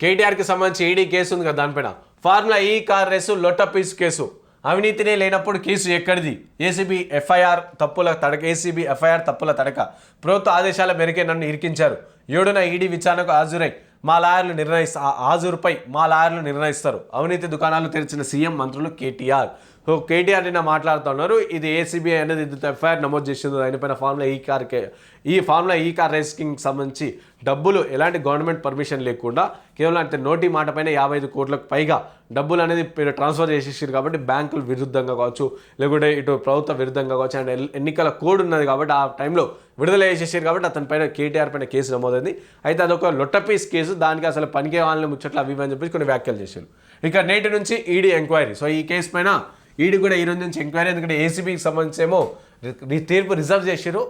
కేటీఆర్కి సంబంధించి ED case ఉంది కదా దానిపైన ఫార్ములా ఈ కార్ రేసు లొట్టపీస్ కేసు. అవినీతినే లేనప్పుడు కేసు ఎక్కడిది? ఏసీబీ ఎఫ్ఐఆర్ తప్పుల తడక ఏసీబీ ఎఫ్ఐఆర్ తప్పుల తడక. ప్రభుత్వ ఆదేశాల మేరకే నన్ను ఇరికించారు. ఏడున ఈడీ విచారణకు హాజరై మా లాయర్లు నిర్ణయిస్తా హాజరుపై మా లాయర్లు నిర్ణయిస్తారు. అవినీతి దుకాణాలు తెరిచిన సీఎం మంత్రులు కేటీఆర్. కేటీఆర్ నిన్న మాట్లాడుతున్నారు ఇది ఏసీబీఐ అనేది ఇది ఎఫ్ఐఆర్ నమోదు చేసింది దానిపైన ఫార్ములా ఈ కార్ కే ఈ ఫార్ములా ఈ కార్ రేసింగ్ సంబంధించి డబ్బులు ఎలాంటి గవర్నమెంట్ పర్మిషన్ లేకుండా కేవలం అంటే నోటి మాట పైన యాభై ఐదు కోట్లకు పైగా డబ్బులు అనేది ట్రాన్స్ఫర్ చేసేసారు కాబట్టి బ్యాంకులు విరుద్ధంగా కావచ్చు లేకుంటే ఇటు ప్రభుత్వ విరుద్ధంగా కావచ్చు అండ్ ఎన్నికల కోడ్ ఉన్నది కాబట్టి ఆ టైంలో విడుదల చేసేసారు కాబట్టి అతని పైన కేటీఆర్ పైన కేసు నమోదైంది. అయితే అదొక లొట్టపీస్ కేసు దానికి అసలు పనికే వాళ్ళని ముచ్చట్లు అవి అని చెప్పేసి కొన్ని వ్యాఖ్యలు చేశారు. ఇక నేటి నుంచి ఈడీ ఎంక్వైరీ సో ఈ కేసు పైన ఈడీ కూడా ఈ రోజు నుంచి ఎంక్వైరీ ఎందుకంటే ఏసీబీకి సంబంధించి ఏమో తీర్పు రిజర్వ్ చేసారు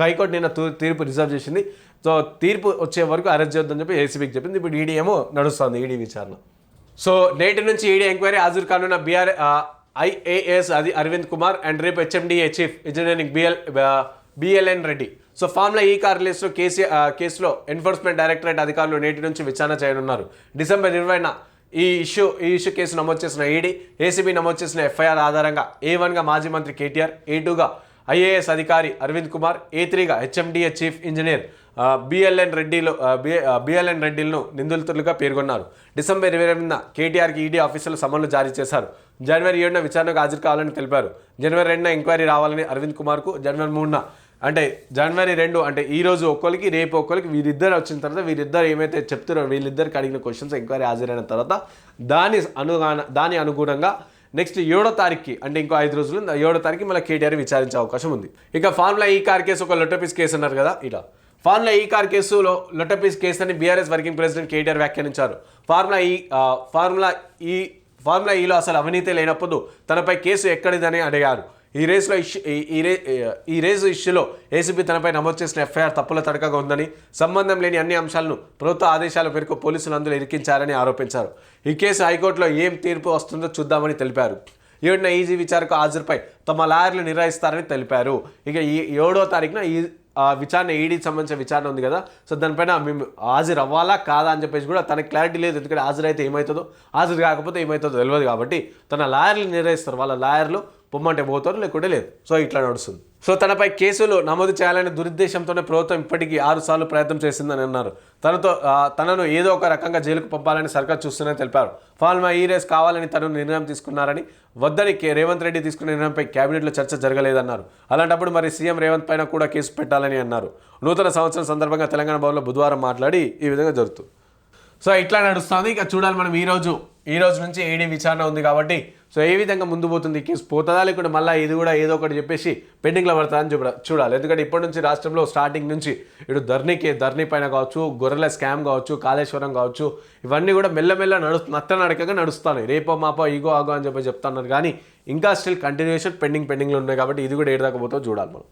హైకోర్టు నిన్న తీర్పు రిజర్వ్ చేసింది. సో తీర్పు వచ్చే వరకు అరెస్ట్ చేద్దని చెప్పి ఏసీబీకి చెప్పింది. ఇప్పుడు ఈడీ ఏమో నడుస్తుంది ఈడీ విచారణ. సో నేటి నుంచి ఈడీ ఎంక్వైరీ హాజరు కానున్న బీఆర్ ఐఏఎస్ అది అరవింద్ కుమార్ అండ్ రేపు HMDA chief engineering BL BLN Reddy. So ఫామ్లో ఈ కార్ లిస్టులో కేసీ కేసులో ఎన్ఫోర్స్మెంట్ డైరెక్టరేట్ అధికారులు నేటి నుంచి విచారణ చేయనున్నారు. డిసెంబర్ ఇరవైన ఈ ఇష్యూ ఈ ఇష్యూ కేసు నమోదు చేసిన ఈడీ ఏసీబీ నమోదు చేసిన ఎఫ్ఐఆర్ ఆధారంగా ఏ వన్గా మాజీ మంత్రి కేటీఆర్ ఏ టూగా ఐఏఎస్ అధికారి అరవింద్ కుమార్ ఏ త్రీగా హెచ్ఎండిఏ చీఫ్ ఇంజనీర్ బిఎల్ఎన్ రెడ్డిలో బిఎల్ఎన్ రెడ్డిలను నిందితులుగా పేర్కొన్నారు. డిసెంబర్ ఇరవై ఎనిమిదిన కేటీఆర్కి ఈడీ ఆఫీసులు సమన్లు జారీ చేశారు. జనవరి ఏడున విచారణకు హాజరు కావాలని తెలిపారు. జనవరి రెండున ఎంక్వైరీ రావాలని అరవింద్ కుమార్కు జనవరి మూడున అంటే జనవరి రెండు అంటే ఈ రోజు ఒక్కరికి రేపు ఒక్కరికి వీరిద్దరు వచ్చిన తర్వాత వీరిద్దరు ఏమైతే చెప్తారో వీళ్ళిద్దరికి అడిగిన క్వశ్చన్స్ ఎంక్వైరీ హాజరైన తర్వాత దాని అనుగాన దాని అనుగుణంగా నెక్స్ట్ ఏడో తారీఖుకి అంటే ఇంకో ఐదు రోజులు ఏడో తారీఖు మళ్ళీ కేటీఆర్ విచారించే అవకాశం ఉంది. ఇక ఫార్ములా ఈ కార్ కేసు ఒక లొటపీస్ కేసు అన్నారు కదా ఇలా ఫార్ములా ఈ కార్ కేసులో లొటపీస్ కేసు అని బీఆర్ఎస్ వర్కింగ్ ప్రెసిడెంట్ కేటీఆర్ వ్యాఖ్యానించారు. ఫార్ములా ఈ ఫార్ములా ఈ ఫార్ములా ఈలో అసలు అవినీతి లేనప్పుడు తనపై కేసు ఎక్కడిదని అడిగారు. ఈ రేసులో ఇష్యూ ఈ- ఈ రే ఈ రేసు ఇష్యూలో ఏసీబీ తనపై నమోదు చేసిన ఎఫ్ఐఆర్ తప్పుల తడకగా ఉందని సంబంధం లేని అన్ని అంశాలను ప్రభుత్వ ఆదేశాల మేరకు పోలీసులు అందులో ఇరికించారని ఆరోపించారు. ఈ కేసు హైకోర్టులో ఏం తీర్పు వస్తుందో చూద్దామని తెలిపారు. ఏడున ఈజీ విచారకు హాజరుపై తమ లాయర్లు నిర్వహిస్తారని తెలిపారు. ఇక ఈ ఏడో తారీఖున ఈ విచారణ ఈడీకి సంబంధించిన విచారణ ఉంది కదా సో దానిపైన మేము హాజరు అవ్వాలా కాదా అని చెప్పేసి కూడా తనకి క్లారిటీ లేదు. ఎందుకంటే హాజరైతే ఏమవుతుందో హాజరు కాకపోతే ఏమవుతుందో తెలియదు కాబట్టి తన లాయర్లు నిర్వహిస్తారు వాళ్ళ లాయర్లు పొమ్మంటే పోతారు లేకుంటే లేదు. సో ఇట్లా నడుస్తుంది. సో తనపై కేసులు నమోదు చేయాలనే దురుద్దేశంతోనే ప్రభుత్వం ఇప్పటికీ ఆరు సార్లు ప్రయత్నం చేసిందని అన్నారు. తనతో తనను ఏదో ఒక రకంగా జైలుకు పంపాలని సర్కార్ చూస్తుందని తెలిపారు. ఫాల్మా ఈ రేస్ కావాలని తను నిర్ణయం తీసుకున్నారని వద్దని కే- రేవంత్ రెడ్డి తీసుకున్న నిర్ణయంపై కేబినెట్లో చర్చ జరగలేదన్నారు. అలాంటప్పుడు మరి సీఎం రేవంత్ పైన కూడా కేసు పెట్టాలని అన్నారు. నూతన సంవత్సరం సందర్భంగా తెలంగాణ భవన్లో బుధవారం మాట్లాడి ఈ విధంగా జరుగుతుంది. సో ఇట్లా నడుస్తుంది. ఇక చూడాలి మనం ఈ రోజు ఈ రోజు నుంచి ఈడీ విచారణ ఉంది కాబట్టి సో ఏ విధంగా ముందు పోతుంది కేసు పోతుందా లేకుండా మళ్ళీ ఇది కూడా ఏదో ఒకటి చెప్పేసి పెండింగ్లో పడుతుందా చూడ చూడాలి. ఎందుకంటే ఇప్పటి నుంచి రాష్ట్రంలో స్టార్టింగ్ నుంచి ఇటు ధర్నీకి ధర్నీ పైన కావచ్చు గొర్రెల స్కామ్ కావచ్చు కాళేశ్వరం కావచ్చు ఇవన్నీ కూడా మెల్లమెల్ల నడుస్తు నత్త నడకగా నడుస్తాను రేపో మాపో ఈగో ఆగో అని చెప్పి చెప్తున్నారు. కానీ ఇంకా స్టిల్ కంటిన్యూషన్ పెండింగ్ పెండింగ్లో ఉన్నాయి కాబట్టి ఇది కూడా ఏడదాకపోతే చూడాలి మనం.